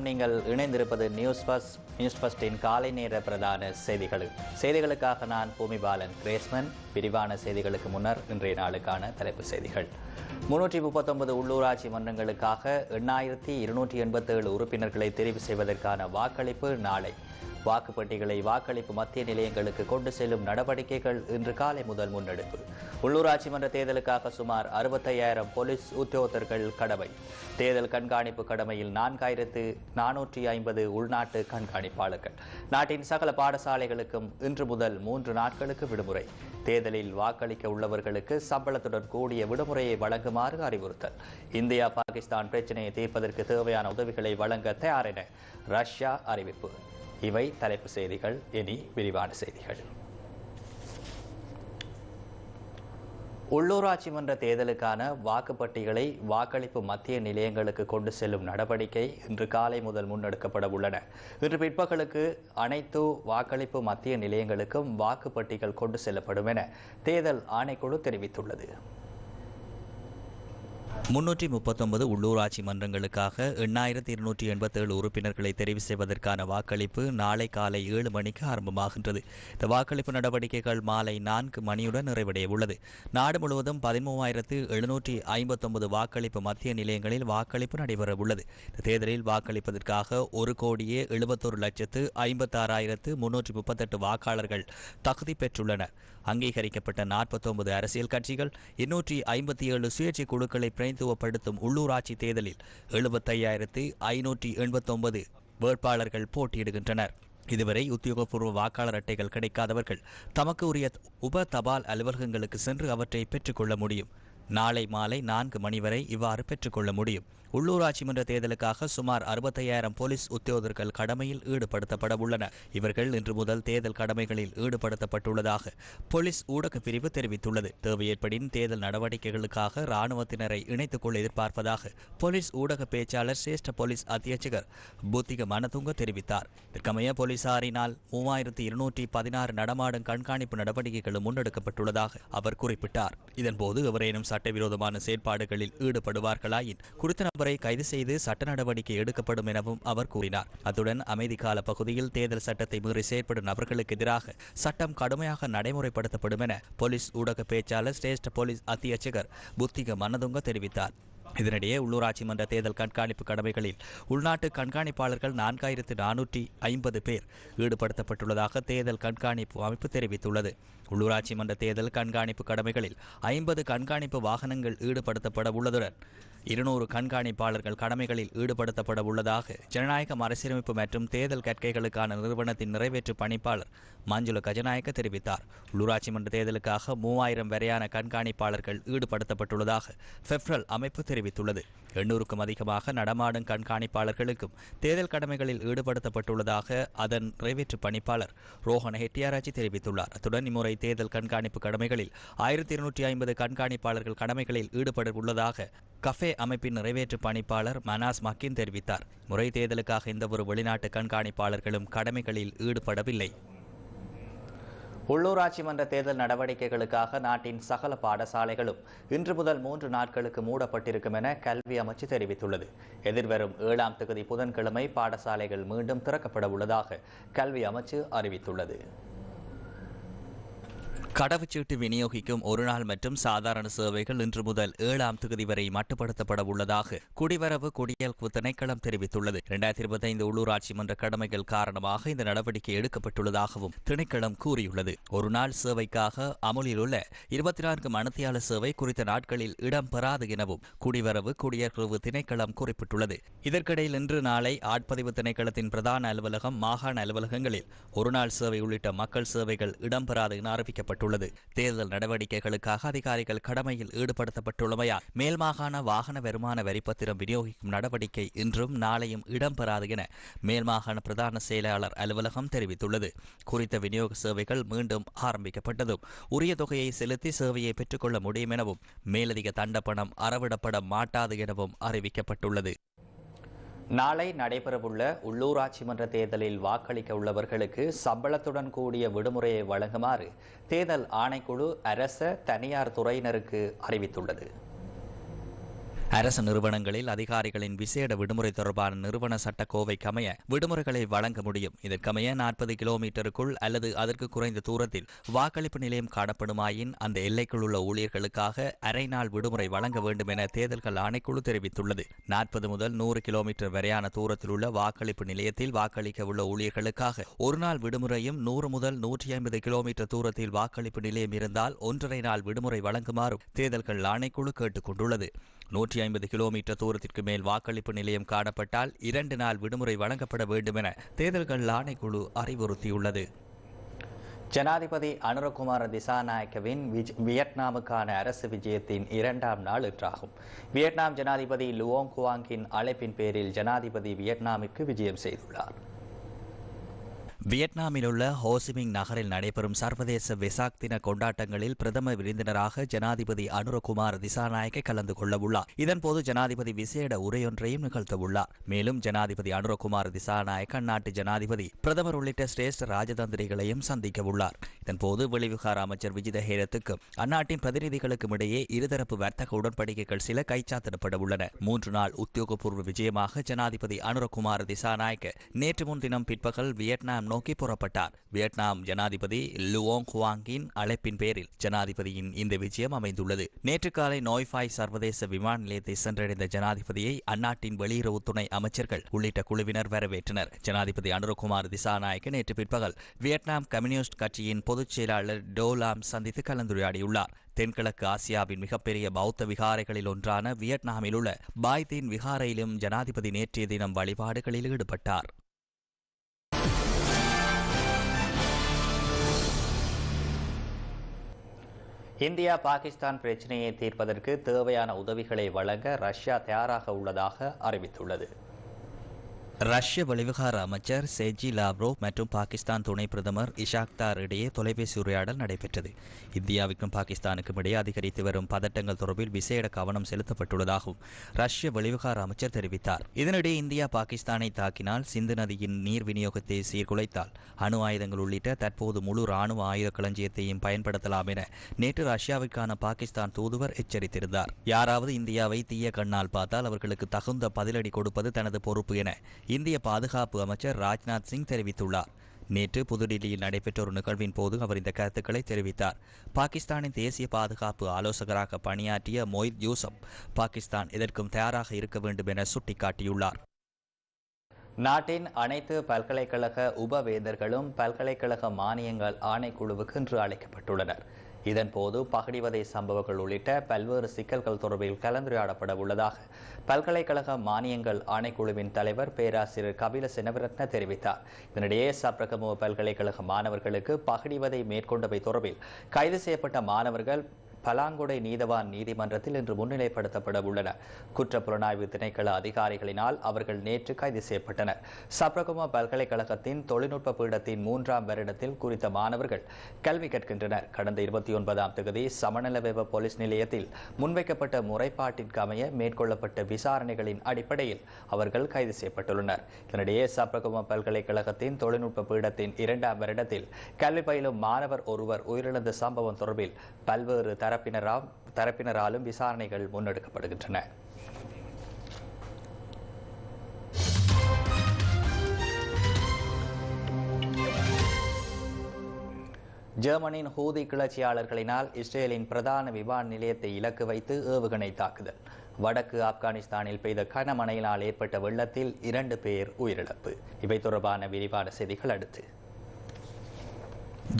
நீங்கள் இணைந்திருப்பது news first news ஃபர்ஸ்டின் காலை நேர பிரதான செய்திகள். செய்திகளுக்காக நான் பூமிபாலன் கிரேஸ்மன். விரிவான செய்திகளுக்கு முன்னர் இன்றைய நாளுக்கான தலைப்பு செய்திகள். முன்னூற்றி முப்பத்தொன்பது உள்ளூராட்சி மன்றங்களுக்காக எண்ணாயிரத்தி இருநூற்றி எண்பத்தேழு உறுப்பினர்களை தெரிவு செய்வதற்கான வாக்களிப்பு நாளை. வாக்குப்பெட்டிகளை வாக்களிப்பு மத்திய நிலையங்களுக்கு கொண்டு செல்லும் நடவடிக்கைகள் இன்று காலை முதல் முன்னெடுப்பு. உள்ளூராட்சி மன்ற தேர்தலுக்காக சுமார் அறுபத்தையாயிரம் போலீஸ் உத்தியோகத்தர்கள் கடமை. தேர்தல் கண்காணிப்பு கடமையில் நான்காயிரத்து நானூற்றி ஐம்பது உள்நாட்டு கண்காணிப்பாளர்கள். நாட்டின் சகல பாடசாலைகளுக்கும் இன்று முதல் மூன்று நாட்களுக்கு விடுமுறை. தேர்தலில் வாக்களிக்க உள்ளவர்களுக்கு சம்பளத்துடன் கூடிய விடுமுறையை வழங்குமாறு அறிவுறுத்தல். இந்தியா பாகிஸ்தான் பிரச்சினையை தீர்ப்பதற்கு தேவையான உதவிகளை வழங்க தயார் என ரஷ்யா அறிவிப்பு. இவை தலைப்பு செய்திகள். இனி விரிவான செய்திகள். உள்ளூராட்சி மன்ற தேர்தலுக்கான வாக்குப்பட்டிகளை வாக்களிப்பு மத்திய நிலையங்களுக்கு கொண்டு செல்லும் நடவடிக்கை இன்று காலை முதல் முன்னெடுக்கப்பட உள்ளன. இன்று பிற்பகலுக்கு அனைத்து வாக்களிப்பு மத்திய நிலையங்களுக்கும் வாக்குப்பட்டிகள் கொண்டு செல்லப்படும் என தேர்தல் ஆணைக்குழு தெரிவித்துள்ளது. முன்னூற்றி முப்பத்தொன்பது உள்ளூராட்சி மன்றங்களுக்காக எண்ணாயிரத்தி இருநூற்றி எண்பத்தேழு உறுப்பினர்களை தெரிவு செய்வதற்கான வாக்களிப்பு நாளை காலை ஏழு மணிக்கு ஆரம்பமாகின்றது. இந்த வாக்களிப்பு நடவடிக்கைகள் மாலை நான்கு மணியுடன் நிறைவடைய உள்ளது நாடு முழுவதும் பதிமூவாயிரத்து எழுநூற்றி ஐம்பத்தொன்பது வாக்களிப்பு மத்திய நிலையங்களில் வாக்களிப்பு நடைபெற உள்ளது இந்த தேர்தலில் வாக்களிப்பதற்காக ஒரு கோடியே எழுபத்தொரு லட்சத்து ஐம்பத்தாறாயிரத்து முன்னூற்றி முப்பத்தெட்டு வாக்காளர்கள் தகுதி பெற்றுள்ளனர். அங்கீகரிக்கப்பட்ட நாற்பத்தொன்பது அரசியல் கட்சிகள் இருநூற்றி ஐம்பத்தி ஏழு சுயேட்சை குழுக்களை பிரதித்துவப்படுத்தும் உள்ளூராட்சி தேர்தலில் எழுபத்தையாயிரத்து ஐநூற்றி எண்பத்தொன்பது வேட்பாளர்கள் போட்டியிடுகின்றனர். இதுவரை உத்தியோகபூர்வ வாக்காளர் அட்டைகள் கிடைக்காதவர்கள் தமக்கு உரிய உப தபால் அலுவலகங்களுக்கு சென்று அவற்றை பெற்றுக்கொள்ள முடியும். நாளை மாலை நான்கு மணி வரை இவ்வாறு பெற்றுக்கொள்ள முடியும். உள்ளூராட்சி மன்ற தேர்தலுக்காக சுமார் அறுபத்தையாயிரம் போலீஸ் உத்தியோகர்கள் கடமையில் ஈடுபடுத்தப்பட உள்ளனர் இவர்கள் இன்று முதல் தேர்தல் கடமைகளில் ஈடுபடுத்தப்பட்டுள்ளதாக போலீஸ் ஊடக பிரிவு தெரிவித்துள்ளது. தேவையேற்படின் தேர்தல் நடவடிக்கைகளுக்காக ராணுவத்தினரை இணைத்துக் கொள்ள எதிர்பார்ப்பதாக போலீஸ் ஊடக பேச்சாளர் சிரேஷ்ட போலீஸ் அத்தியட்சகர் புத்திக மனதுங்க தெரிவித்தார். இதற்கமைய போலீசாரினால் மூவாயிரத்தி இருநூற்றி பதினாறு நடமாடும் கண்காணிப்பு நடவடிக்கைகளும் முன்னெடுக்கப்பட்டுள்ளதாக அவர் குறிப்பிட்டார். இதன்போது எவரேனும் சட்டவிரோதமான செயற்பாடுகளில் ஈடுபடுவார்களாயின் குறித்த நபரை கைது செய்து சட்ட நடவடிக்கை எடுக்கப்படும் எனவும் அவர் கூறினார். அத்துடன் அமைதி கால பகுதியில் தேர்தல் சட்டத்தை மீறி செயற்படும் நபர்களுக்கு எதிராக சட்டம் கடுமையாக நடைமுறைப்படுத்தப்படும் என போலீஸ் ஊடக பேச்சாளர் சிரேஷ்ட போலீஸ் அத்தியட்சகர் புத்திக மன்னதுங்க தெரிவித்தார். இதனிடையே உள்ளூராட்சி மன்ற தேர்தல் கண்காணிப்பு கடமைகளில் உள்நாட்டு கண்காணிப்பாளர்கள் நான்காயிரத்து நானூற்றி ஐம்பது பேர் ஈடுபடுத்தப்பட்டுள்ளதாக தேர்தல் கண்காணிப்பு அமைப்பு தெரிவித்துள்ளது. உள்ளூராட்சி மன்ற தேர்தல் கண்காணிப்பு கடமைகளில் ஐம்பது கண்காணிப்பு வாகனங்கள் ஈடுபடுத்தப்பட உள்ளதுடன் இருநூறு கண்காணிப்பாளர்கள் கடமைகளில் ஈடுபடுத்தப்பட உள்ளதாக ஜனநாயக மறுசீரமைப்பு மற்றும் தேர்தல் கற்கைகளுக்கான நிறுவனத்தின் நிறைவேற்று பணிப்பாளர் மஞ்சுள கஜநாயக்க தெரிவித்தார். உள்ளூராட்சி மன்ற தேர்தலுக்காக மூவாயிரம் வரையான கண்காணிப்பாளர்கள் ஈடுபடுத்தப்பட்டுள்ளதாக பெப்ரல் அமைப்பு தெரிவித்துள்ளது. எண்ணூறுக்கும் அதிகமாக நடமாடும் கண்காணிப்பாளர்களுக்கும் தேர்தல் கடமைகளில் ஈடுபடுத்தப்பட்டுள்ளதாக அதன் நிறைவேற்று பணிப்பாளர் ரோஹன் ஹெட்டியாராஜி தெரிவித்துள்ளார். அத்துடன் இம்முறை தேர்தல் கண்காணிப்பு கடமைகளில் ஆயிரத்தி இருநூற்றி ஐம்பது கண்காணிப்பாளர்கள் கடமைகளில் ஈடுபட உள்ளதாக கஃபே அமைப்பின் நிறைவேற்று பணிப்பாளர் மனாஸ் மக்கின் தெரிவித்தார். முறை தேர்தலுக்காக எந்தவொரு வெளிநாட்டு கண்காணிப்பாளர்களும் கடமைகளில் ஈடுபடவில்லை. உள்ளூராட்சி மன்ற தேர்தல் நடவடிக்கைகளுக்காக நாட்டின் சகல பாடசாலைகளும் இன்று முதல் மூன்று நாட்களுக்கு மூடப்பட்டிருக்கும் என கல்வி அமைச்சு தெரிவித்துள்ளது. எதிர்வரும் ஏழாம் தொகுதி புதன்கிழமை பாடசாலைகள் மீண்டும் திறக்கப்பட உள்ளதாக கல்வி அமைச்சு அறிவித்துள்ளது. கடவுச்சீட்டு விநியோகிக்கும் ஒருநாள் மற்றும் சாதாரண சேவைகள் இன்று முதல் ஏழாம் தேதி வரை மட்டுப்படுத்தப்பட உள்ளதாக குடிவரவு குடியல்வு திணைக்களம் தெரிவித்துள்ளது. இரண்டாயிரத்தி இருபத்தி ஐந்து உள்ளூராட்சி மன்ற கடமைகள் காரணமாக இந்த நடவடிக்கை எடுக்கப்பட்டுள்ளதாகவும் திணைக்களம் கூறியுள்ளது. ஒருநாள் சேவைக்காக அமலில் உள்ள இருபத்தி நான்கு மனத்தியாள சேவை குறித்த நாட்களில் இடம்பெறாது எனவும் குடிவரவு குடியல்வு திணைக்களம் குறிப்பிட்டுள்ளது. இதற்கிடையில் இன்று நாளை ஆட்பதிவு திணைக்களத்தின் பிரதான அலுவலகம் மாகாண அலுவலகங்களில் ஒருநாள் சேவை உள்ளிட்ட மக்கள் சேவைகள் இடம்பெறாது என அறிவிக்கப்பட்டுள்ளது. உள்ளது தேர்தல் நடவடிக்கைகளுக்காக அதிகாரிகள் கடமையில் ஈடுபடுத்தப்பட்டுள்ளமையால் மேல் மாகாண வாகன வருமான வரிப்பத்திரம் விநியோகிக்கும் நடவடிக்கை இன்றும் நாளையும் இடம்பெறாது என மேல் மாகாண பிரதான செயலாளர் அலுவலகம் தெரிவித்துள்ளது. குறித்த விநியோக சேவைகள் மீண்டும் ஆரம்பிக்கப்பட்டதும் உரிய தொகையை செலுத்தி சேவையை பெற்றுக்கொள்ள முடியும் எனவும் மேலதிக தண்டப்பணம் அறவிடப்பட மாட்டாது எனவும் அறிவிக்கப்பட்டுள்ளது. நாளை நடைபெறவுள்ள உள்ளூராட்சி மன்ற தேர்தலில் வாக்களிக்க உள்ளவர்களுக்கு சம்பளத்துடன் கூடிய விடுமுறையை வழங்குமாறு தேர்தல் ஆணைக்குழு அரச தனியார் துறையினருக்கு அறிவித்துள்ளது. அரசு நிறுவனங்களில் அதிகாரிகளின் விசேட விடுமுறை தொடர்பான நிறுவன சட்டக்கோவைக்கு அமைய விடுமுறைகளை வழங்க முடியும். இதற்கமைய நாற்பது கிலோமீட்டருக்குள் அல்லது அதற்கு குறைந்த தூரத்தில் வாக்களிப்பு நிலையம் காணப்படுமாயின் அந்த எல்லைக்குள் உள்ள ஊழியர்களுக்காக அரை நாள் விடுமுறை வழங்க வேண்டும் என தேர்தல்கள் ஆணைக்குழு தெரிவித்துள்ளது. நாற்பது முதல் நூறு கிலோமீட்டர் வரையான தூரத்தில் உள்ள வாக்களிப்பு நிலையத்தில் வாக்களிக்க உள்ள ஊழியர்களுக்காக ஒரு நாள் விடுமுறையும் நூறு முதல் நூற்றி ஐம்பது கிலோமீட்டர் தூரத்தில் வாக்களிப்பு நிலையம் இருந்தால் ஒன்றரை நாள் விடுமுறை வழங்குமாறும் தேர்தல்கள் ஆணைக்குழு கேட்டுக் கொண்டுள்ளது. நூற்றி ஐம்பது கிலோமீட்டர் தூரத்திற்கு மேல் வாக்களிப்பு நிலையம் காணப்பட்டால் இரண்டு நாள் விடுமுறை வழங்கப்பட வேண்டும் என தேர்தல்கள் ஆணைக்குழு அறிவுறுத்தியுள்ளது. ஜனாதிபதி அனுரகுமார திசாநாயக்கவின் வியட்நாமுக்கான அரசு விஜயத்தின் இரண்டாம் நாள் இன்றாகும். வியட்நாம் ஜனாதிபதி லுவோங் குவாங்கின் அழைப்பின் பேரில் ஜனாதிபதி வியட்நாமிற்கு விஜயம் செய்துள்ளார். வியட்நாமில் உள்ள ஹோசிமிங் நகரில் நடைபெறும் சர்வதேச வெசாக் தின கொண்டாட்டங்களில் பிரதம விருந்தினராக ஜனாதிபதி அனுரகுமார் திசாநாயக்க கலந்து கொள்ள உள்ளார் இதன்போது ஜனாதிபதி விசேட உரையொன்றையும் நிகழ்த்தவுள்ளார். மேலும் ஜனாதிபதி அனுரகுமார் திசாநாயக்க அந்நாட்டு ஜனாதிபதி பிரதமர் உள்ளிட்ட சிரேஷ்ட ராஜதந்திரிகளையும் சந்திக்க உள்ளார் இதன்போது வெளிவிகார அமைச்சர் விஜித ஹேரத்துக்கும் அந்நாட்டின் பிரதிநிதிகளுக்கும் இடையே இருதரப்பு வர்த்தக உடன்படிக்கைகள் சில கைச்சாத்திடப்பட உள்ளன மூன்று நாள் உத்தியோகபூர்வ விஜயமாக ஜனாதிபதி அனுரகுமார் திசாநாயக்க நேற்று முன்தினம் பிற்பகல் வியட்நாம் நோக்கி புறப்பட்டார். வியட்நாம் ஜனாதிபதி லுவோங் குவாங்கின் அழைப்பின் பேரில் ஜனாதிபதியின் இந்த விஜயம் அமைந்துள்ளது. நேற்று காலை நோய்ஃபாய் சர்வதேச விமான நிலையத்தை சென்றடைந்த ஜனாதிபதியை அந்நாட்டின் வெளியுறவு துணை அமைச்சர்கள் உள்ளிட்ட குழுவினர் வரவேற்றனர். ஜனாதிபதி அனுரகுமார் திசாநாயக்க நேற்று பிற்பகல் வியட்நாம் கம்யூனிஸ்ட் கட்சியின் பொதுச் செயலாளர் டோலாம் சந்தித்து கலந்துரையாடியுள்ளார். தென்கிழக்கு ஆசியாவின் மிகப்பெரிய பௌத்த விகாரைகளில் ஒன்றான வியட்நாமில் உள்ள பாய்தீன் விகாரையிலும் ஜனாதிபதி நேற்றைய தினம் வழிபாடுகளில் ஈடுபட்டார். இந்தியா பாகிஸ்தான் பிரச்சனையை தீர்ப்பதற்கு தேவையான உதவிகளை வழங்க ரஷ்யா தயாராக உள்ளதாக அறிவித்துள்ளது. ரஷ்ய வெளிவிகார அமைச்சர் செஜி லாவ்ரோவ் மற்றும் பாகிஸ்தான் துணை பிரதமர் இஷாக்தார் இடையே தொலைபேசி உரையாடல் நடைபெற்றது. இந்தியாவுக்கும் பாகிஸ்தானுக்கும் இடையே அதிகரித்து வரும் பதட்டங்கள் தொடர்பில் விசேட கவனம் செலுத்தப்பட்டுள்ளதாகவும் ரஷ்ய வெளிவிகார அமைச்சர் தெரிவித்தார். இதனிடையே இந்தியா பாகிஸ்தானை தாக்கினால் சிந்து நதியின் நீர் விநியோகத்தை சீர்குலைத்தால் அணு ஆயுதங்கள் உள்ளிட்ட தற்போது முழு ராணுவ ஆயுத களஞ்சியத்தையும் பயன்படுத்தலாம் என நேற்று ரஷ்யாவுக்கான பாகிஸ்தான் தூதுவர் எச்சரித்திருந்தார். யாராவது இந்தியாவை தீய கண்ணால் பார்த்தால் அவர்களுக்கு தகுந்த பதிலடி கொடுப்பது தனது பொறுப்பு என இந்திய பாதுகாப்பு அமைச்சர் ராஜ்நாத் சிங் தெரிவித்துள்ளார். நேற்று புதுடில்லியில் நடைபெற்ற ஒரு நிகழ்வின் போது அவர் இந்த கருத்துக்களை தெரிவித்தார். பாகிஸ்தானின் தேசிய பாதுகாப்பு ஆலோசகராக பணியாற்றிய மொய்த் யூசப் பாகிஸ்தான் எதற்கும் தயாராக இருக்க வேண்டும் என சுட்டிக்காட்டியுள்ளார். நாட்டின் அனைத்து பல்கலைக்கழக உபவேந்தர்களும் பல்கலைக்கழக மானியங்கள் ஆணைக்குழுவுக்கு இன்று அழைக்கப்பட்டுள்ளனர். இதன்போது பகடிவதை சம்பவங்கள் உள்ளிட்ட பல்வேறு சிக்கல்கள் தொடர்பில் கலந்துரையாடப்பட உள்ளதாக பல்கலைக்கழக மானியங்கள் ஆணைக்குழுவின் தலைவர் பேராசிரியர் கபில சினவரத்ன தெரிவித்தார். இதனிடையே சப்ரகமுவ பல்கலைக்கழக மாணவர்களுக்கு பகடிவதை மேற்கொண்டவை தொடர்பில் கைது செய்யப்பட்ட மாணவர்கள் பலாங்குடை நீதவான் நீதிமன்றத்தில் இன்று முன்னிலைப்படுத்தப்பட உள்ளனர் குற்றப்புலனாய்வு திணைக்கள அதிகாரிகளினால் அவர்கள் நேற்று கைது செய்யப்பட்டனர். சப்ரகுமா பல்கலைக்கழகத்தின் தொழில்நுட்ப பீடத்தின் மூன்றாம் வருடத்தில் குறித்த மாணவர்கள் கல்வி கற்கின்றனர் கடந்த இருபத்தி ஒன்பதாம் தேதி சமநலவெவ போலீஸ் நிலையத்தில் முன்வைக்கப்பட்ட முறைப்பாட்டிற்கு அமைய மேற்கொள்ளப்பட்ட விசாரணைகளின் அடிப்படையில் அவர்கள் கைது செய்யப்பட்டுள்ளனர். இதனிடையே சப்ரகுமா பல்கலைக்கழகத்தின் தொழில்நுட்ப பீடத்தின் இரண்டாம் வருடத்தில் கல்வி பயிலும் மாணவர் ஒருவர் உயிரிழந்த சம்பவம் தொடர்பில் பல்வேறு தரப்பினரால் தரப்பினராலும் விசாரணைகள் முன்னெடுக்கப்படுகின்றன. ஜெர்மனியின் ஹூதி கிளர்ச்சியாளர்களினால் இஸ்ரேலின் பிரதான விமான நிலையத்தை இலக்கு வைத்து ஏவுகணை தாக்குதல். வடக்கு ஆப்கானிஸ்தானில் பெய்த கனமழையினால் ஏற்பட்ட வெள்ளத்தில் இரண்டு பேர் உயிரிழப்பு. இவை தொடர்பான விரிவான செய்திகள் அடுத்து.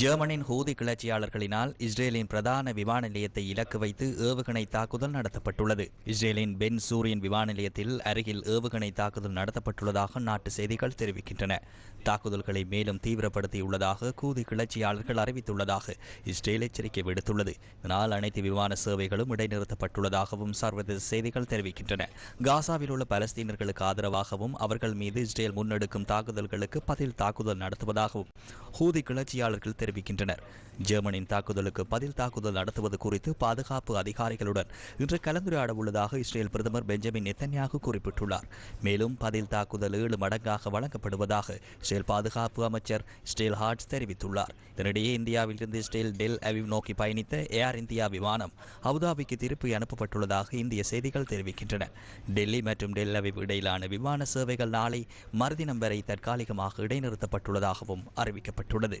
ஜெர்மனின் ஹூதி கிளர்ச்சியாளர்களினால் இஸ்ரேலின் பிரதான விமான நிலையத்தை இலக்கு வைத்து ஏவுகணை தாக்குதல் நடத்தப்பட்டுள்ளது. இஸ்ரேலின் பென் சூரியன் விமான நிலையத்தில் அருகில் ஏவுகணை தாக்குதல் நடத்தப்பட்டுள்ளதாக நாட்டு செய்திகள் தெரிவிக்கின்றன. தாக்குதல்களை மேலும் தீவிரப்படுத்தியுள்ளதாக கூதி கிளர்ச்சியாளர்கள் அறிவித்துள்ளதாக இஸ்ரேல் எச்சரிக்கை விடுத்துள்ளது. இதனால் அனைத்து விமான சேவைகளும் இடைநிறுத்தப்பட்டுள்ளதாகவும் சர்வதேச செய்திகள் தெரிவிக்கின்றன. காசாவில் உள்ள பலஸ்தீனர்களுக்கு ஆதரவாகவும் அவர்கள் மீது இஸ்ரேல் முன்னெடுக்கும் தாக்குதல்களுக்கு பதில் தாக்குதல் நடத்துவதாகவும் ஹூதி கிளர்ச்சியாளர்கள் தெரிவிக்கின்றனர். ஜெர்மனியின் தாக்குதலுக்கு பதில் தாக்குதல் நடத்துவது குறித்து பாதுகாப்பு அதிகாரிகளுடன் இன்று கலந்துரையாட உள்ளதாக இஸ்ரேல் பிரதமர் பெஞ்சமின் நெத்தன்யாகு குறிப்பிட்டுள்ளார். மேலும் பதில் தாக்குதல் ஏழு மடங்காக வழங்கப்படுவதாக இஸ்ரேல் பாதுகாப்பு அமைச்சர் ஸ்டேல் ஹார்ட்ஸ் தெரிவித்துள்ளார். இதனிடையே இந்தியாவிலிருந்து ஸ்டேல் டெல் அவிவ் நோக்கி பயணித்த ஏர் இந்தியா விமானம் அபுதாபிக்கு திருப்பி அனுப்பப்பட்டுள்ளதாக இந்திய செய்திகள் தெரிவிக்கின்றன. டெல்லி மற்றும் டெல் அவிவ் இடையிலான விமான சேவைகள் நாளை மறுதினம் வரை தற்காலிகமாக இடைநிறுத்தப்பட்டுள்ளதாகவும் அறிவிக்கப்பட்டுள்ளது.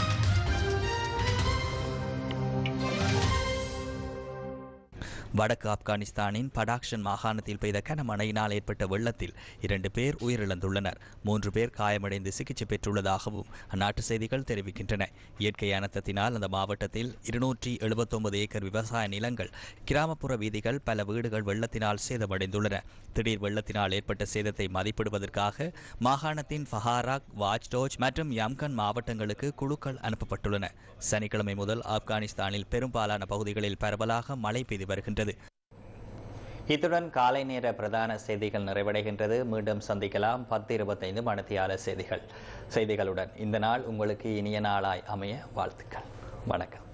வடக்கு ஆப்கானிஸ்தானின் படாக்ஷன் மாகாணத்தில் பெய்த கனமழையினால் ஏற்பட்ட வெள்ளத்தில் இரண்டு பேர் உயிரிழந்துள்ளனர். மூன்று பேர் காயமடைந்து சிகிச்சை பெற்றுள்ளதாகவும் அந்நாட்டு செய்திகள் தெரிவிக்கின்றன. இயற்கை அனர்த்தத்தினால் அந்த மாவட்டத்தில் இருநூற்றி எழுபத்தொன்பது ஏக்கர் விவசாய நிலங்கள் கிராமப்புற வீதிகள் பல வீடுகள் வெள்ளத்தினால் சேதமடைந்துள்ளன. திடீர் வெள்ளத்தினால் ஏற்பட்ட சேதத்தை மதிப்பிடுவதற்காக மாகாணத்தின் ஃபஹாராக் வாஜ்டோஜ் மற்றும் யம்கன் மாவட்டங்களுக்கு குழுக்கள் அனுப்பப்பட்டுள்ளன. சனிக்கிழமை முதல் ஆப்கானிஸ்தானில் பெரும்பாலான பகுதிகளில் பரவலாக மழை பெய்து வருகின்றது வருகிறது இத்துடன் காலை நேர பிரதான செய்திகள் நிறைவடைகின்றது. மீண்டும் சந்திக்கலாம். பத்து இருபத்தைந்து மனத்தியாளர் செய்திகள். செய்திகளுடன் இந்த நாள் உங்களுக்கு இனிய நாளாய் அமைய வாழ்த்துக்கள். வணக்கம்.